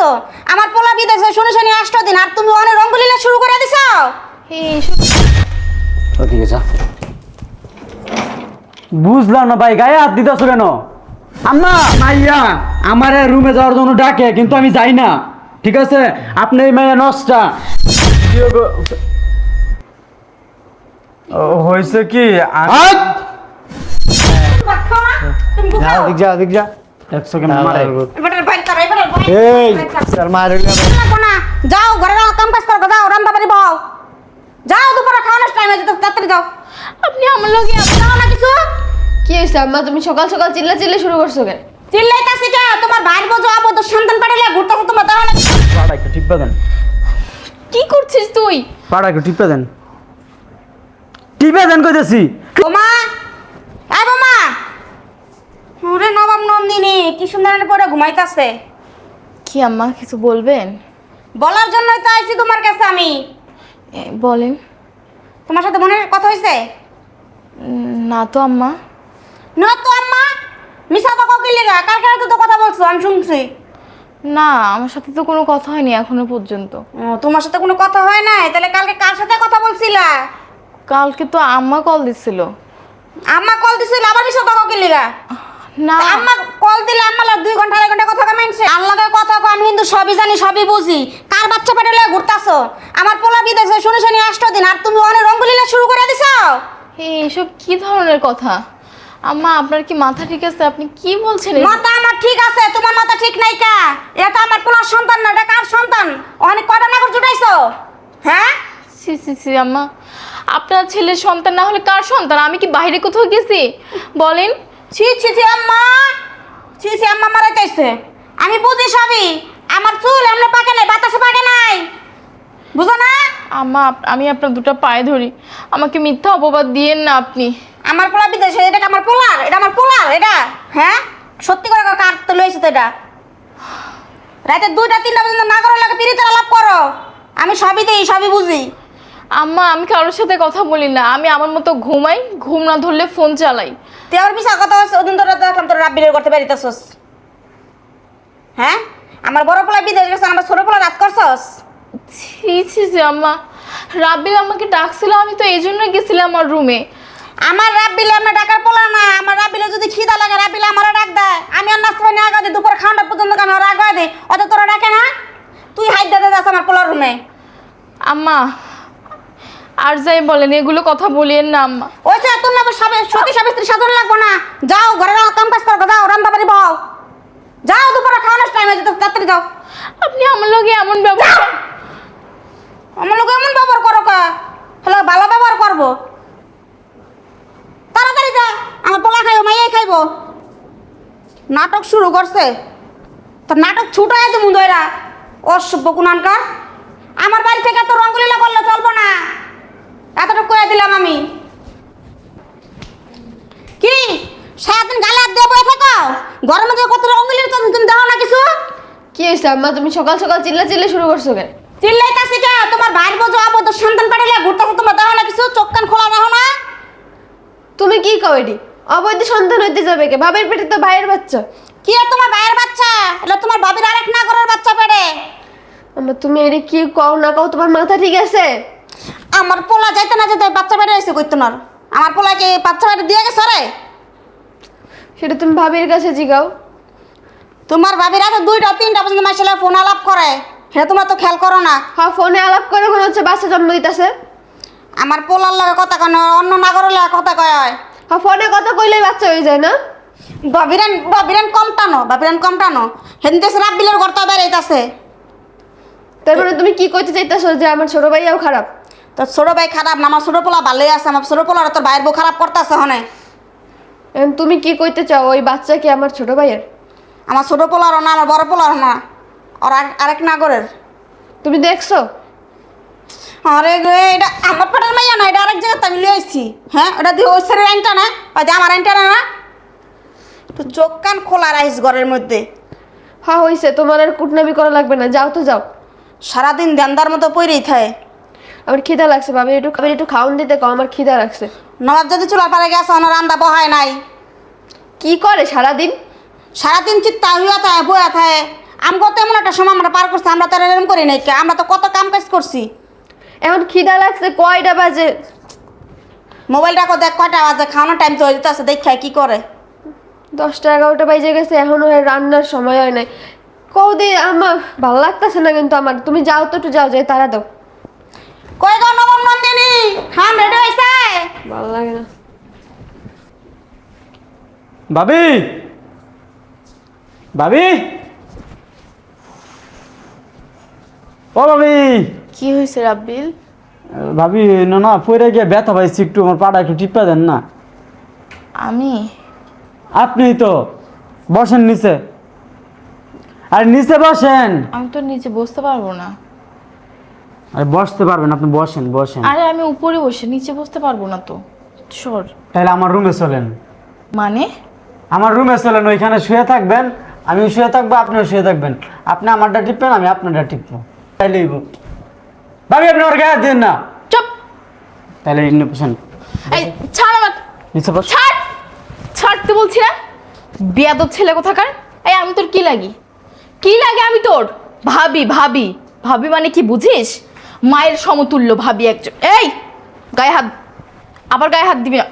ঘুরতাছো আমার পোলা বিদেশে শুনে শুনে আষ্ট দিন। আর তুমি অনেক রঙ্গলীলা শুরু করে দিছো? ওদিকে যা। বুঝলাম না ভাই গায়ে হাত দিতেছো কেন? আম্মা! মাইয়া আমার রুমে যাওয়ার জন্য ডাকে কিন্তু আমি যাই না। ঠিক আছে? আপনি এই মাইয়া নষ্টা। হয়েছে কি? তুমি যা। যা। কেন এই। তোর মা রইলা লাগবো না। যাও ঘরে যাও, কাম কাজ করো যাও রান্না বাড়ি বও যাও দুপুরে খাওয়ানোর টাইম হয়েছে তাড়াতাড়ি যাও। আপনি আমার লগে এমন- না কিছু? কি হয়েছে আম্মা? তুমি সকাল সকাল চিল্লা চিল্লা শুরু করছ কেন? চিল্লাইতাছি কে? তোমার ভাইয়ের বোঝো আবদ্ধ সন্তান পাঠালে ঘুরতেছো তোমার দাও না পাড়া একটু টিপে দেন। কি করছিস তুই? পাড়া একটু টিপে দেন। টিপে দেন কইতেছি। বোমা এই বোমা। ওরে নবাব নন্দিনী কি সুন্দর করে ঘুমাইতাছে। কি আম্মা কিছু বলবেন? বলার জন্যই তো আইছি তোমার কাছে আমি। এ, বলেন। তোমার সাথে মনের কথা হয়েছে উম, না তো আম্মা। না তো আম্মা মিশা তো কাউকে লেগা কালকে রাতে তো কথা বলছো? আমি শুনছি। না আমার সাথে তো কোনো কথা হয়নি এখনও পর্যন্ত। ও, তোমার সাথে কোনো কথা হয় নাই? তাহলে কালকে কার সাথে কথা বলছিলা? কালকে তো আম্মা কল দিছিল। আম্মা কল দিছিল আবার মিশা তো কাউকে লেগা। না। আম্মা কল দিলে আম্মা লাগ দুই ঘণ্টা আড়াই ঘণ্টা কথা কামাইছে আল্লাহকে কথা কো আমি কিন্তু সবই জানি সবই বুঝি। কার বাচ্চা পেটে লয়ে ঘুরতাছো? আমার পোলা বিদেশে শুনে শুনে আষ্ট দিন আর তুমি অনেক রঙ্গলীলা শুরু করে দিছো? এই এসব কি ধরনের কথা? আম্মা আপনার কি মাথা ঠিক আছে? আপনি কি বলছেন মাথা আমার ঠিক আছে তোমার মাথা ঠিক নাই কা? এটা আমার পোলার সন্তান না এটা কার সন্তান? অনেক কয়টা নাগর জুটাইছো? হ্যাঁ? সি সি সি আম্মা। আপনার ছেলের সন্তান না হলে কার সন্তান? আমি কি বাইরে কোথাও গেছি? বলেন। ছি ছি ছি আম্মা। ছি ছি আম্মা মারা চাইছে আমি বুঝি সবই। আমার চুল এমনি পাকে নাই বাতাসে পাকে নাই। বুঝো না? আম্মা আপ- আমি আপনার দুটো পায়ে ধরি। আমাকে মিথ্যা অপবাদ দিয়েন না আপনি। আমার পোলা বিদেশে এটা কি আমার পোলার? এটা আমার পোলার এটা? হ্যাঁ? সত্যি করে কার কার তো লইছে তো এটা? রাতে দুইটা তিনটা পর্যন্ত না করো লাগে পিরিতে আলাপ করো। আমি সবই দিই সবই বুঝি। আম্মা আমি কারোর সাথে কথা বলি না। আমি আমার মতো ঘুমাই ঘুম না ধরলে ফোন চালাই। তেমন বিশাল কথা হচ্ছে ওদিন তোরা দেখলাম তোর রাব্বিরের করতে পারিতেছস হ্যাঁ? আমার বড় পোলা বিদেশ গেছে আমার ছোট পোলা রাত করছস? ছি ছি ছি আম্মা। রাব্বিল আমাকে ডাকছিল আমি তো এই জন্য গেছিলাম আমার রুমে। আমার রাব্বিলে আমরা ডাকার পোলা না আমার রাব্বিলে যদি খিদা লাগে রাব্বিলে আমারও ডাক দেয়। আমি আর নাস্তা পানি আগে দিই দুপুর খাওয়াটা পর্যন্ত আমি ওরা আগে দিই। অত তোরা ডাকে না? তুই হাইট দাদা যাস আমার পোলার রুমে। আম্মা আর যাই বলেন এগুলো কথা বলিয়েন না আম্মা। ওই সে তোর না সবে সতী সবে স্ত্রী সাধন লাগবো না। যাও ঘরে যাও কাম কাজ করো যাও রান্না বাড়ি বও যাও দুপুরে খাওয়ানোর টাইম হয়েছে তাড়াতাড়ি যাও। আপনি আমার লগে এমন ব্যবহার আমার লোক এমন ব্যবহার করো কা। হলে ভালো ব্যবহার করব। তাড়াতাড়ি যা আমার পোলা খাইবো মাইয়াই খাইবো। নাটক শুরু করছে। তো নাটক ছুটো আছে মুদয়রা অসভ্য কুনানকার। আমার বাড়ি থেকে তো রঙ্গলীলা করলে চলবো না। এতটুকু করে দিলাম আমি। কি? সারাদিন গালে হাত দিয়ে বয়ে থাকো? গরমে যে কত রঙ্গলীলা চলছে তুমি জানো না কিছু? কি হয়েছে আম্মা? তুমি সকাল সকাল চিল্লা চিল্লা শুরু করছ কেন? চিল্লাইতাছি কে? তোমার ভাইয়ের বোঝো আবদ্ধ সন্তান পাঠালে ঘুরতেছো তোমার দাও না কিছু? চোখ কান খোলা রাখো না। তুমি কি কও কইডি অবৈধ সন্তান হইতে যাবে কে? বাবার পেটে তো ভাইয়ের বাচ্চা। কি আর তোমার ভাইয়ের বাচ্চা? এটা তোমার বাবির আরেক না করার বাচ্চা পেড়ে আমার তুমি এটি কি কও না কও? তোমার মাথা ঠিক আছে? আমার পোলা যাইতে না যেতে বাচ্চা পেড়ে এসে কইতো না আমার পোলাকে বাচ্চা পেড়ে দিয়ে গেছে রে সেটা তুমি ভাবির কাছে জিগাও। তোমার বাবির রাতে দুইটা তিনটা পর্যন্ত মাসে ফোন আলাপ করে। সেটা তোমার তো খেয়াল করো না। হ্যাঁ ফোনে আলাপ করে মনে হচ্ছে বাচ্চা জন্ম দিতেছে। আমার পোলার লাগে কথা কয় না, অন্য নাগরের লাগে কথা কয় হয়। হ্যাঁ ফোনে কথা কইলেই বাচ্চা হয়ে যায় না। বাবিরান বাবিরান কম টানো বাবিরান কম টানো। দেশে রাব্বিলের ঘর তো বেড়াইতাছে। তার মানে তুমি কি কইতে চাইতেছো যে আমার ছোট ভাইয়াও খারাপ? তোর ছোট ভাই খারাপ না আমার ছোট পোলা ভালোই আছে আমার ছোট পোলার তোর ভাইয়ের বউ খারাপ করতেছে হনে। এখন তুমি কি কইতে চাও ওই বাচ্চা কি আমার ছোট ভাইয়ের? আমার ছোট পোলারও না আমার বড় পোলারও না আর- আরেক নাগরের। তুমি দেখছ? আরে গে এটা আমার পেটের মাইয়া না এটা আরেক জায়গাতে আমি লিয়ে আসছি হ্যাঁ ওটা দিয়ে ওই ছেলের আইনটা না? ওই যে আমার আইনটা না না? তো চোখ কান খোলা রাইস ঘরের মধ্যে। হ্যাঁ হইছে তোমার আর কুটনামি করা লাগবে না যাও তো যাও। সারাদিন ধ্যানদার মতো পইরেই থাকে। আমার খিদা লাগছে ভাবি একটু ভাবি একটু খাওন দিতে কও আমার খিদা লাগছে। নবাব যদি চুলার পারে গেছে ওনার রান্না বহায় নাই। কি করে সারাদিন? সারাদিন চিত্তা হইয়া থাকে বয়া থাকে আমগো তো এমন একটা সময় আমরা পার করছি আমরা তো আর এরকম করি নাই? আমরা তো কত কাম কাজ করছি। এখন খিদা লাগছে কয়টা বাজে? মোবাইলটা কো দেখ কয়টা বাজে খাওয়ানোর টাইম তো হয়ে যেতেছে দেখায় কি করে। দশটা এগারোটা বাজে গেছে এখনও হয় রান্নার সময় হয় নাই। কৌদি আমার ভালো লাগতেছে না কিন্তু আমার তুমি যাও তো একটু যাও যাই তারা দাও। কই গো নবম নন্দিনী? খান রেডি হইছে? ভালো লাগে না। ভাবি? ভাবি? ও ভাবি। কি হয়েছে রাব্বিল? ভাবি না না পরে গিয়ে ব্যথা পাইছি একটু আমার পাটা একটু টিপা দেন না। আমি? আপনি তো বসেন নিচে। আর নিচে বসেন। আমি তো নিচে বসতে পারব না। আরে বসতে পারবেন আপনি বসেন বসেন। আরে আমি উপরে বসে নিচে বসতে পারব না তো। সর। তাহলে আমার রুমে চলেন। মানে? আমার রুমে চলেন ওইখানে শুয়ে থাকবেন আমি শুয়ে থাকব আপনিও শুয়ে থাকবেন। আপনি আমারটা টিপবেন আমি আপনারটা টিপবো। তাইলেই হোক। ভাবি আপনি আমার গায়ে দিন না। চুপ। তাহলে এমনি বসেন। এই ছাড় আমার। নিচে বস। ছাড়। ছাড়তে বলছি না। বেয়াদব ছেলে কোথাকার? এই আমি তোর কি লাগি? কি লাগে আমি তোর? ভাবি ভাবি। ভাবি মানে কি বুঝিস? মায়ের সমতুল্য ভাবি একজন। এই গায়ে হাত আবার গায়ে হাত দিবি না।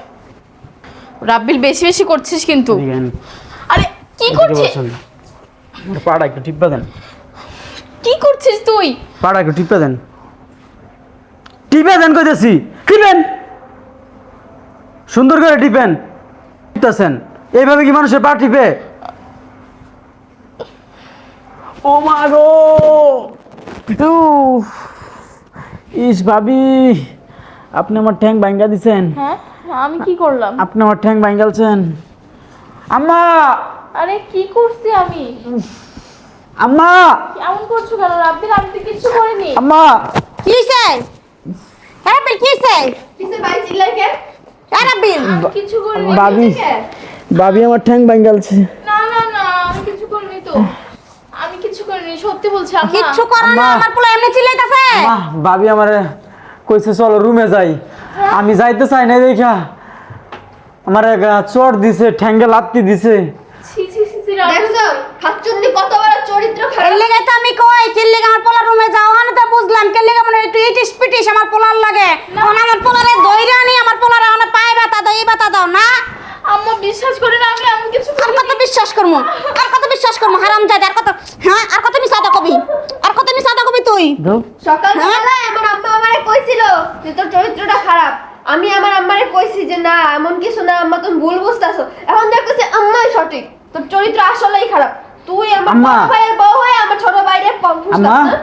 রাব্বিল বেশি বেশি করছিস কিন্তু। আরে কি করছিস? পাটা একটু টিপা দেন। কি করছিস তুই? পাটা একটু টিপা দেন। টিপে দেন কইতেছি। টিপেন। সুন্দর করে টিপেন। টিপতেছেন। এইভাবে কি মানুষের পা টিপে? ও মা গো! উফ। ইস ভাবি আপনি আমার ঠ্যাং ভাঙ্গা দিছেন। হ্যাঁ? আমি কি করলাম? আপনি আমার ঠ্যাং ভাঙ্গালছেন। আম্মা! আরে কি করছি আমি? আম্মা! এমন করছ কেন? রাব্বিল আমি কিছু করিনি। আম্মা! কি হইছে? হ্যাঁ বিল কি হইছে? কিসে বাই চিল্লাই কে? আরে বিল আমি কিছু করিনি ভাবি ভাবি আমার ঠ্যাং ভাঙ্গালছে। না না না আমি কিছু করিনি তো। কিছু করিনি সত্যি বলছি আম্মা কিচ্ছু করো না আমার পোলা এমনি চিল্লাইতাছে। আহ, ভাবি আমার কইছে চলো রুমে যাই। আমি যাইতে চাই না দেখা। আমার চোর চট দিছে ঠ্যাঙ্গে লাত্তি দিছে। ছি ছি ছি ছি রাব্বিল। দেখছ? খাচ্চুন্নি কত বড় চরিত্র এর খারাপ লেগে তো আমি কই কিল লেগে আমার পোলার রুমে যাও হানে তো বুঝলাম কিল লেগে মনে হয় একটু ইটিস পিটিস আমার পোলার লাগে এখন আমার পোলারে দইরা নি আমার পোলারে মানে পায়ে ব্যথা দাও এই ব্যথা দাও না আম্মা বিশ্বাস করে না আমি এমন কিছু আর করিনি কত বিশ্বাস করব আর কত বিশ্বাস করব হারাম জাদি আর কত হ্যাঁ আর কত মিসাদা কবি আর কত মিসাদা কবি তুই সকাল বেলায় আমার আম্মা আমারে কইছিল যে তোর চরিত্রটা খারাপ। আমি আমার আম্মারে কইছি যে না এমন কিছু না আম্মা তুমি ভুল বুঝতাছো। এখন দেখতেছি আম্মাই সঠিক তোর চরিত্র আসলেই খারাপ। তুই আমার। ভাইয়ের বউ হয়ে আমার ছোট ভাইয়ের আম্মা না?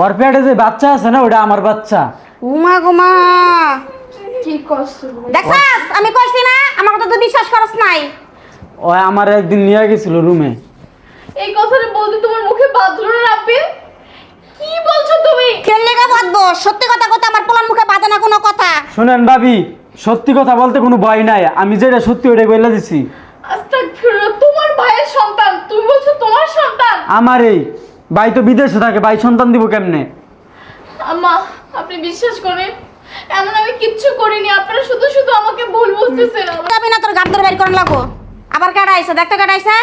ওর পেটে যে বাচ্চা আছে না ওটা আমার বাচ্চা। উমা গুমা কি কষ্ট দেখছাস? আমি কইছি না আমার কথা তুই বিশ্বাস করছ নাই। ও আমার একদিন নিয়ে গেছিল রুমে। এই কথাটা বলতে তোমার মুখে বাঁধলো না রাব্বিল কি বাঁধবো সত্যি কথা কথা আমার পোলার মুখে বাঁধে না কোনো কথা? শুনেন ভাবি সত্যি কথা বলতে কোনো ভয় নাই। আমি যেটা সত্যি বলে দিছি। আস্তাগফিরুল্লাহ তোমার ভাইয়ের সন্তান। তুমি বলছো তোমার সন্তান? আমার এই ভাই তো বিদেশে থাকে ভাই সন্তান দিব কেমনে? আম্মা আপনি বিশ্বাস করেন? এমন আমি কিচ্ছু করিনি। আপনারা শুধু শুধু আমাকে ভুল বুঝতেছেন আমার- যাবি না তোর গাদ ধরে বের করে লাগবো। আবার কাটা আইছে দেখতে কাটা আইছে।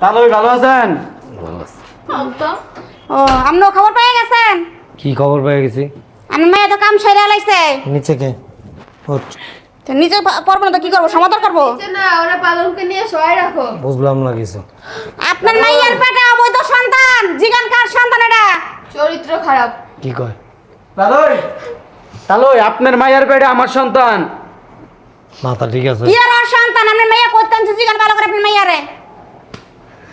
তাহলে ভালো আছেন? আব্বা ও আপনিও খবর পেয়ে গেছেন? কি খবর পেয়ে গেছি? আমি মেয়ে তো কাম সেরে লাইছে। নিচে কে? তো নিজে পড়ব না তো কি করব? সমাধান করব? না ওরা পালনকে নিয়ে সবাই রাখো। বুঝলাম না কিছু। আপনার মাইয়ের পেটে অবৈধ সন্তান। জিগান কার সন্তান এটা? চরিত্র খারাপ। কি কয়? তালই! তালই আপনার মায়ের পেটে আমার সন্তান। মাথা ঠিক আছে। ওর সন্তান? আপনার মেয়ে করতেন জিগান ভালো করে আপনার মেয়ারে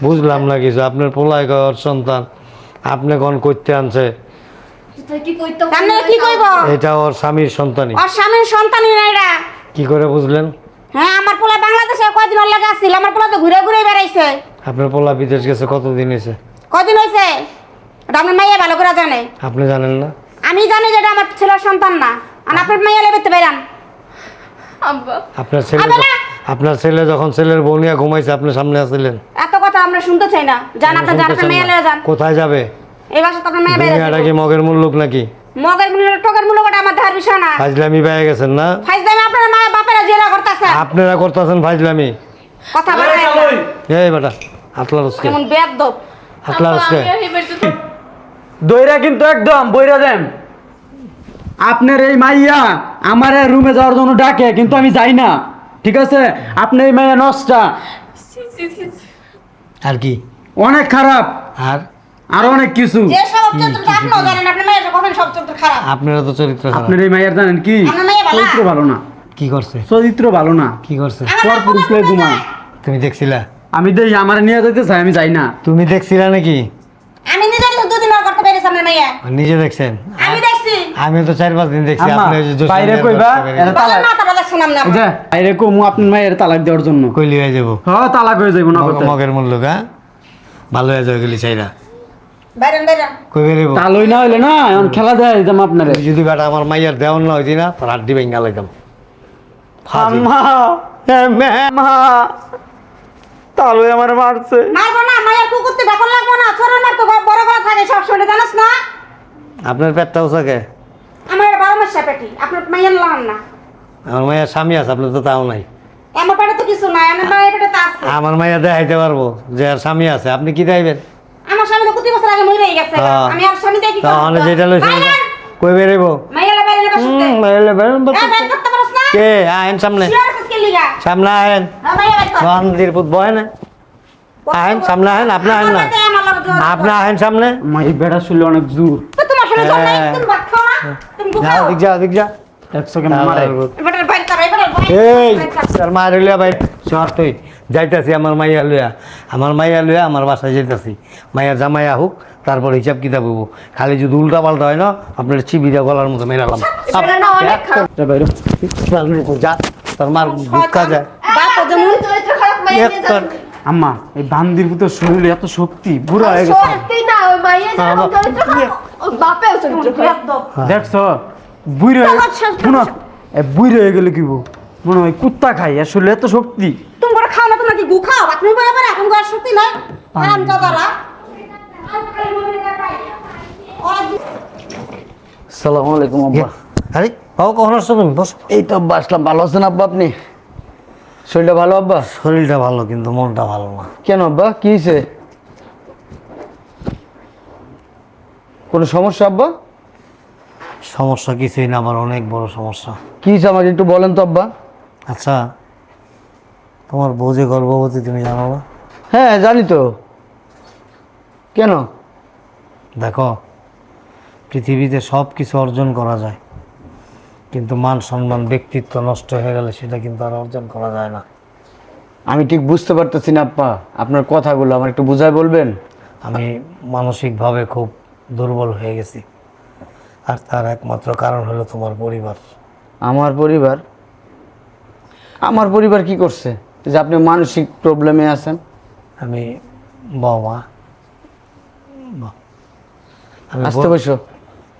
বুঝলাম না কিছু আপনার পোলায় ওর সন্তান আপনি কোন করতে আনছে? কি কইতে আপনারা কি কইব এটা ওর স্বামীর সন্তানই। ওর স্বামীর সন্তানই না এটা। কি করে বুঝলেন? হ্যাঁ আমার পোলা বাংলাদেশে কয়দিন ওর লাগে আসছিল? আমার পোলা তো ঘুরে ঘুরে বেড়াইছে। আপনার পোলা বিদেশ গেছে কতদিন হয়েছে? কয়দিন হয়েছে? এটা আপনার মাইয়া ভালো করে জানে। আপনি জানেন না? আমি জানি যে এটা আমার ছেলের সন্তান না। আর আপনার মাইয়া লেবেতে বেরান আব্বা। আপনার ছেলে আপনার ছেলে যখন ছেলের বনিয়া ঘুমাইছে আপনার সামনে আসছিলেন? এত কথা আমরা শুনতে চাই না। জান আপনার জান আপনার মেয়ে লয়ে যান। কোথায় যাবে? এই বাসা তো আপনার মেয়ে দুনিয়াটা কি বেড়ে মগের মুল্লুক নাকি? মগের মূল্য টোকের মূল্য ওটা আমার ধার বিষয় না। ফাজলামি পেয়ে গেছেন না? ফাইজ দামে আপনার মায়ের বাপেরা জেরা করতেছে। আপনারা করতেছেন ফাজলামি? কথা বলেন। এই বেটা বেয়াদব। আতলারসকে আমি আর এই বাড়িতে থাকব দইরা কিন্তু একদম বইরা দেন। আপনার এই মাইয়া আমার রুমে যাওয়ার জন্য ডাকে কিন্তু আমি যাই না। ঠিক আছে? আপনার এই নষ্টা। ছি, ছি। আর কি? অনেক খারাপ। আর? আর অনেক কিছু। যে সব চরিত্র আপনিও জানেন মেয়ের কখন সব চরিত্র খারাপ? আপনারা তো চরিত্র খারাপ। আপনার এই মাইয়ার জানেন কি? আমার মাইয়া ভালো। চরিত্র ভালো না। কি করছে? চরিত্র ভালো না। কি করছে? আমার পর পুরুষ লয়ে ঘুমায়। তুমি দেখছিলা? আমি দেই আমার নিয়ে যেতে চাই আমি যাই না। তুমি দেখছিলা নাকি? আমি নিজের দুদিন করতে পেরেছি আপনার মেয়ে। নিজে দেখছেন? আমি আমি তো চার পাঁচ দিন দেখছি আপনি বাইরে কইবা, এরা তালাক। না আইরে কমু আপনার মায়ের তালাক দেওয়ার জন্য। কইলি হয়ে যাব। হ্যাঁ তালাক হয়ে যাইব না মগের মূল্য গা? ভালো হয়ে যাবে গেলি চাইরা বাইরেন বাইরেন। কই বেরিব তালই না হইলে না এখন খেলা দেয় যাম আপনারে। যদি বেটা আমার মাইয়ার দেওয়ান না হইতি না তোর আড্ডি ভেঙ্গা লাইতাম আম্মা মা তালই আমার মারছে। মারবো না মায়ের কুকুরতে ডাকন লাগবো না ছোড়ন মার তো বড় বড় থাকে সব সময় জানাস না? আপনার পেটটা ওসাকে আমার বারো মাস পেটি আপনার মাইয়ের লাগান না। আমার মায়ের স্বামী আছে আপনার তো তাও নাই। আমার পেটে তো কিছু নাই আমার মায়ের পেটে তো আছে। আমার মাইয়া দেখাইতে পারব যে আর স্বামী আছে আপনি কি দেখাইবেন? আমার স্বামী তো বছর আগে মরে গেছে হ্যাঁ। আমি আর স্বামী দেখি তাহলে যেটা লইছে কই বেরিব মাইয়ের বাইরে নেবা শুনতে এ বাইরে করতে পারছ না? কে? আহেন সামনে। সামনে হ্যাঁ বাইরে মন্দির পুত বয় না। আহেন সামনে আহেন আপনি আহেন না। আপনি আহেন সামনে। মা এই বেড়া শুনলে অনেক জোর। তোমার শুনে হ্যাঁ। যাও দিক যা দিক যা। একশো কেন মারে। এই তোর মায়ের লইয়া ভাই শহর তুই। যাইতাছি আমার মাইয়া লইয়া। আমার মাইয়া লইয়া আমার বাসায় যাইতাছি। মাইয়ার জামাই আহুক তারপর হিসাব কিতাব হব খালি যদি উল্টা পাল্টা হয় না আপনার চিবিটা গলার মতো মেরালাম যা তোর মার যায়। আম্মা এই বান্দির ভিতর শরীরে এত শক্তি বুড়া হয়ে গেছে। বাপেও চরিত্র খারাপ দেখছ শুনো এ হয়ে গেলে কি বউ? মনে হয় কুত্তা খাই আর এত শক্তি। তুমি করে খাও না তোমার গু খাও। তুমি বলে পারে এখন গাছ শক্তি নাই আরাম চাদারা সালাম আলাইকুম আব্বা। আরে বাবা কখন আসছো তুমি? বস। এই তো আব্বা আসলাম। ভালো আছেন আব্বা আপনি? শরীরটা ভালো আব্বা? শরীরটা ভালো কিন্তু মনটা ভালো না। কেন আব্বা? কি হয়েছে কোনো সমস্যা আব্বা? সমস্যা কিছুই না আমার অনেক বড় সমস্যা। কি আমাকে একটু বলেন তো আব্বা? আচ্ছা তোমার বউ যে গর্ভবতী তুমি জানো না? হ্যাঁ জানি তো। কেন? দেখো পৃথিবীতে সব কিছু অর্জন করা যায় কিন্তু মান সম্মান ব্যক্তিত্ব নষ্ট হয়ে গেলে সেটা কিন্তু আর অর্জন করা যায় না। আমি ঠিক বুঝতে পারতেছি না আব্বা। আপনার কথাগুলো আমার একটু বুঝায় বলবেন? আমি মানসিকভাবে খুব দুর্বল হয়ে গেছি। আর তার একমাত্র কারণ হলো তোমার পরিবার। আমার পরিবার? আমার পরিবার কি করছে? যে আপনি মানসিক প্রবলেমে আছেন। আমি বাবা আসতে বসো।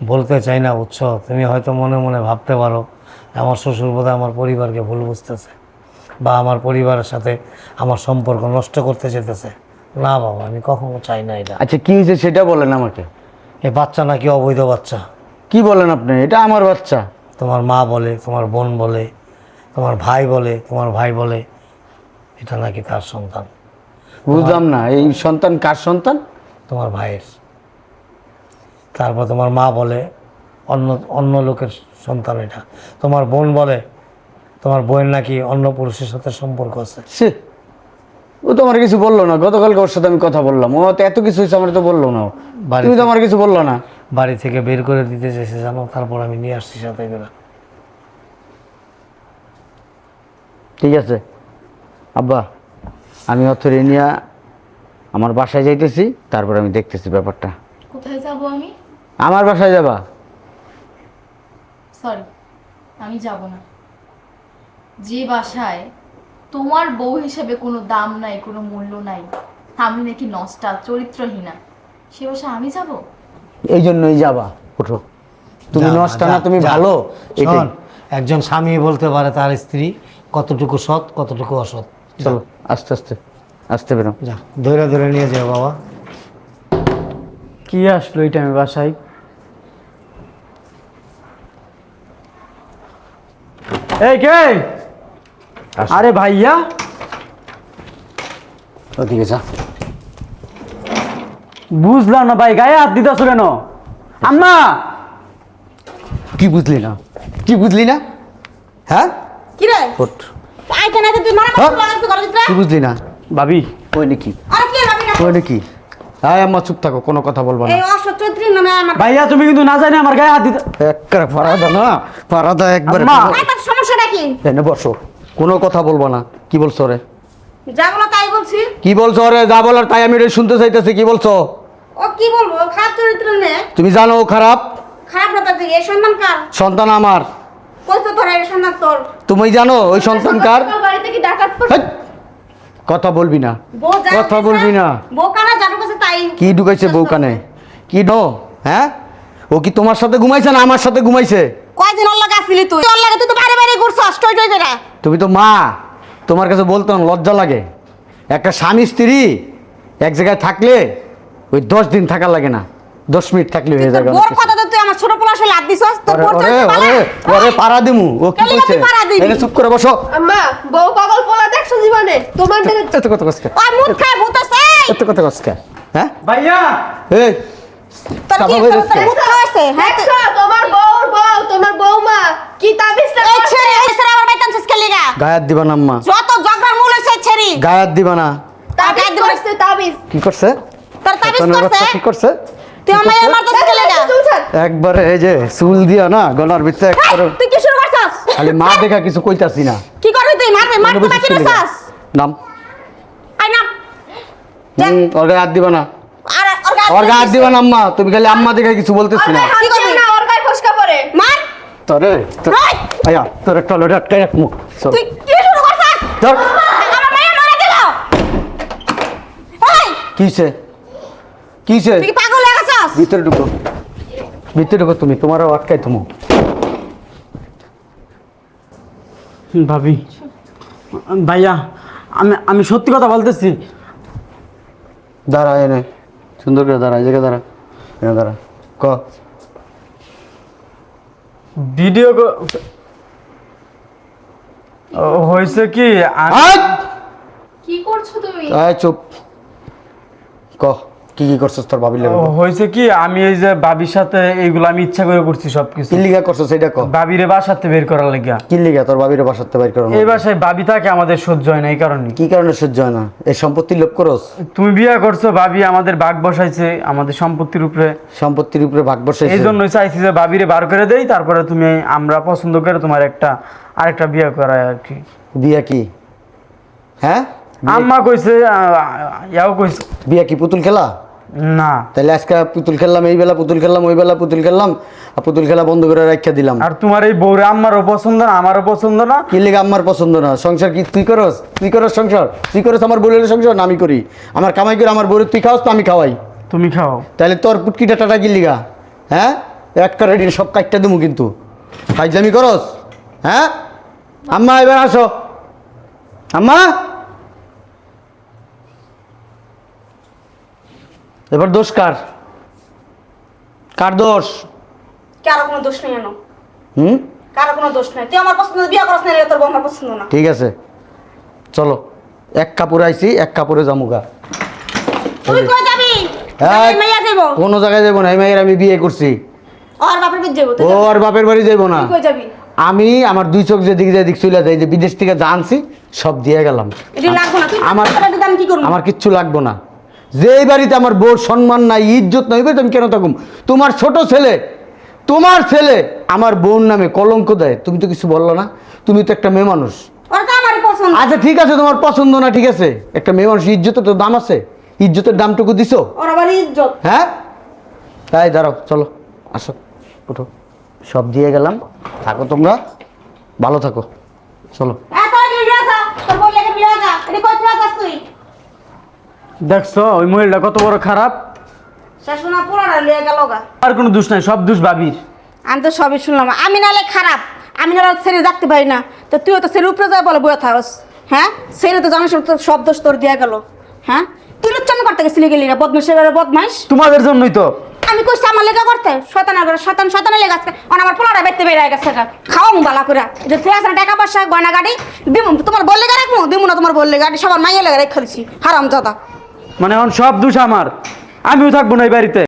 বলতে চাই না বুঝছ? তুমি হয়তো মনে মনে ভাবতে পারো আমার শ্বশুর বোধহয় আমার পরিবারকে ভুল বুঝতেছে বা আমার পরিবারের সাথে আমার সম্পর্ক নষ্ট করতে চেতেছে। না বাবা আমি কখনো চাই না এটা। আচ্ছা কি হয়েছে সেটা বলেন আমাকে। এই বাচ্চা নাকি অবৈধ বাচ্চা? কি বলেন আপনি? এটা আমার বাচ্চা। তোমার মা বলে তোমার বোন বলে তোমার ভাই বলে তোমার ভাই বলে এটা নাকি তার সন্তান? বুঝলাম না এই সন্তান কার সন্তান? তোমার ভাইয়ের। তারপর তোমার মা বলে অন্য অন্য লোকের সন্তান এটা। তোমার বোন বলে তোমার বোনের নাকি অন্য পুরুষের সাথে সম্পর্ক আছে? ও তো আমার কিছু বলল না গতকালকে ওর সাথে আমি কথা বললাম। ও তো এত কিছু হয়েছে আমার তো বলল না। তুমি তো আমার কিছু বলল না। বাড়ি থেকে বের করে দিতে চেয়েছে জানো তারপর আমি নিয়ে আসছি সাথে করে। ঠিক আছে। আব্বা আমি অথরে নিয়ে আমার বাসায় যাইতেছি তারপর আমি দেখতেছি ব্যাপারটা। কোথায় যাব আমি? আমার বাসায় যাবা? সরি আমি যাব না। যে বাসায় তোমার বউ হিসেবে কোনো দাম নাই কোনো মূল্য নাই। আমি নাকি নষ্টা চরিত্রহীনা। সে বাসায় আমি যাব? এই জন্যই যাবা ওঠো তুমি নষ্ট না তুমি ভালো শোন, একজন স্বামী বলতে পারে তার স্ত্রী কতটুকু সৎ কতটুকু অসৎ। চলো আস্তে আস্তে আসতে বেরো। যা ধরে ধরে নিয়ে যাও বাবা। কি আসলো এই টাইমে বাসায়? এই কে? আরে ভাইয়া। ওদিকে যা। বুঝলাম না ভাই গায়ে হাত দিতেছো কেন? আম্মা! কি বুঝলি না? কি বুঝলি না? হ্যাঁ? কি রে? ওঠ। আইতে তুই মারা হ্যাঁ? মারা কি বুঝলি না? ভাবি। ওই নাকি? আর কি ভাবি না? ওই নাকি? হ্যাঁ আম্মা চুপ থাকো কোনো কথা বলব না। এই অসচৈত্রী নামে আমার ভাইয়া তুমি কিন্তু না জানি আমার গায়ে হাত দিতে একবারে ফারাদা না ফারাদা একবারে আম্মা। এই তোর সমস্যাটা কি? এনে বসো। কোনো কথা বলব না। কি বলছো রে যা বলো তাই বলছি। কি বলছো রে যা বলার তাই আমি এটা শুনতে চাইতেছি কি বলছো? ও কি বলব? খারাপ চরিত্র মেয়ে তুমি জানো ও খারাপ? খারাপ না তার এই সন্তান কার? সন্তান আমার। কই তো তোর এই সন্তান তোর। তুমি জানো ওই সন্তান কার? বাড়িতে কি ডাকাত? কথা বলবি না। কথা বলবি না। বউ কানা জানো কাছে? তাই। কি ঢুকাইছে বউ কানে? কি নো? হ্যাঁ? ও কি তোমার সাথে ঘুমাইছে না আমার সাথে ঘুমাইছে? কয়দিন ওর লাগে আসলি তুই? ওর লাগে তুই তো বাড়ি বাড়ি ঘুরছস টই টই করে। তুমি তো মা তোমার কাছে বলতে আমার লজ্জা লাগে। একটা স্বামী স্ত্রী এক জায়গায় থাকলে ওই দশ দিন থাকা লাগে না দশ মিনিট থাকলে হয়ে তোর যাবে আমার ছোট পোলা আসলে দিছস তোর ওরে দিমু ও কি কইছে? এনে চুপ করে বসো। আম্মা বউ পাগল পোলা দেখছ জীবনে? তোমার এত কথা কষ্ট ওই মুখ খায় ভূতাছে এত কথা কষ্ট হ্যাঁ? ভাইয়া! এই তোর কি তোর মুখ খাওয়াইছে হ্যাঁ তোমার বউর বউ তোমার বউমা কি এই করছে? ছেড়ে এই আমার গায়াত দিবা না আম্মা। যত জগড়ার মূল হইছে ছেড়ি। গায়াত দিবা না। তাবিজ করছে তাবিজ। কি করছে? তোর তাবিজ করছে? কি করছে? তুই আমার। একবারে এই যে চুল দিয়া না গলার ভিতরে একবারে তুই কি শুরু করছস? খালি মা দেখা কিছু কইতাছি না। কি করবি তুই? মারবি মারতে বাকি নাম। আই না যা। হুম, ওর গায়ে হাত দিবা না। আর ওর গায়ে হাত দিবা? না আম্মা তুমি খালি আম্মা দেখে কিছু বলতেছি না। ওর গায়ে হাত দিও না, ওর গায়ে ফসকা পড়ে। মার তোরে! আয়া তোর একটা লড়ে আটকাই রাখ মুখ চল। তুই কি শুরু করছস? ধর। আমার মায়ের মারা দিল এই! কিসে কিসে তুই পাগল হয়ে গেছস? ভিতরে ঢুকো। ভিতরে ঢুকো তুমি তোমারও আটকাই তুমি ভাবি ভাইয়া আমি আমি সত্যি কথা বলতেছি। দাঁড়া এনে। সুন্দর করে দাঁড়া এই জায়গায় দাঁড়া। এনে দাঁড়া। ক? ভিডিও হয়েছে কি? কি করছ তুমি? চুপ। ক। কি কি করছিস তোর ভাবির লেগে? হয়েছে কি আমি এই যে বাবির সাথে এইগুলো আমি ইচ্ছা করে করছি সবকিছু। কি লিগা করছিস ক? বাসাতে বের করার লাগিয়া কি লিগা তোর ভাবির বাসাতে বাইর করো এই বাসায় বাবি থাকে আমাদের সহ্য হয় না এই কারণে। কি কারণে সহ্য হয় না? এই সম্পত্তি লোভ করস? তুমি বিয়ে করছ ভাবি আমাদের বাঘ বসাইছে আমাদের সম্পত্তির উপরে। সম্পত্তির উপরে ভাগ বসে এই জন্যই চাইছি যে বাবিরে বার করে দেই তারপরে তুমি আমরা পছন্দ করে তোমার একটা আরেকটা বিয়ে করায় আর কি। বিয়া কি? হ্যাঁ? আম্মা কইছে ইয়াও কইছে। বিয়া কি পুতুল খেলা? না। তাহলে আজকে পুতুল খেললাম এই বেলা পুতুল খেললাম ওই বেলা পুতুল খেললাম আর পুতুল খেলা বন্ধ করে রাখা দিলাম। আর তোমার এই বউরে আম্মারও পছন্দ না আমারও পছন্দ না? কি লেগে আমার পছন্দ না? সংসার কি তুই করস? তুই করস সংসার? তুই করস আমার বউরের সংসার? না আমি করি। আমার কামাই করে আমার বউরের তুই খাওয়াস তো আমি খাওয়াই। তুমি খাও। তাহলে তোর পুটকিটা টাটা কি লিগা? হ্যাঁ? একটা রেডি সব কাটটা দেবো কিন্তু। ফাইজলামি করস? হ্যাঁ? আম্মা এবার আসো। আম্মা? এবার দোষ কার? কার দোষ? কারও কোনো দোষ নেই এনো। হুম? কারও কোনো দোষ নেই। তুই আমার পছন্দ বিয়ে করছ না তোর বউ আমার পছন্দ না। ঠিক আছে। চলো এক কাপড়ে আইছি এক কাপড়ে জামুগা তুই কই যাবি? এই মাইয়া যাইবো? কোনো জায়গায় যাব না এই মেয়ের আমি বিয়ে করছি। আর বাপের বিয়ে যাইবো তুই ও আর বাপের বাড়ি যাব না। তুই কই যাবি? আমি আমার দুই চোখ যেদিকে যেদিক চলে যাই যে বিদেশ থেকে জানছি সব দিয়ে গেলাম। এটি লাগবো না তুই আমার- আমার কিচ্ছু লাগবো না। যেই বাড়িতে আমার বউর সম্মান নাই ইজ্জত নাই বাড়িতে কেন থাকুম? তোমার ছোট ছেলে তোমার ছেলে আমার বউর নামে কলঙ্ক দেয়। তুমি তো কিছু বলল না। তুমি তো একটা মেয়ে মানুষ। আচ্ছা ঠিক আছে তোমার পছন্দ না ঠিক আছে। একটা মেয়ে মানুষ ইজ্জতের তো দাম আছে। ইজ্জতের দামটুকু দিছো? ইজ্জত। হ্যাঁ? তাই দাঁড়াও চলো আসো উঠো। সব দিয়ে গেলাম। থাকো তোমরা। ভালো থাকো। চলো এত আগে বিয়ে যা তোর বউ লেগে বিয়ে যা এটি কই তুই যাস তুই দেখছ ওই মহিলাটা কত বড় খারাপ? শেষ না পুরাটা লিয়ে গেল গা। আর কোনো দোষ নাই সব দোষ বাবির। আমি তো সবই শুনলাম আমি নালে খারাপ আমি নালে ছেড়ে রাখতে পারি না। তো তুইও তো ছেড়ে উপরে যায় বলে বয়ে থাকস হ্যাঁ? ছেড়ে তো জানিস তোর সব দোষ তোর দিয়ে গেল হ্যাঁ? তুই লুচ্চামি করতে গেছিলি গেলি না বদমাইশের বদমাইশ? তোমাদের জন্যই তো। আমি কইছি আমার লেগা করতে শয়তানের ঘরে শয়তান শয়তানের লেগে আজকে। অন আমার পোলাটা বেতে বেড়ে গেছে খাওয়া বালা করে যে তুই আসলে টাকা পয়সা গয়না গাড়ি দিমু তোমার বললে গা রাখব? দিমু না তোমার বললে গাড়ি সবার মাইয়া লেগে রেখে দিছি হারাম জাদা মানে এখন সব দোষ আমার। আমিও থাকব না এই বাড়িতে।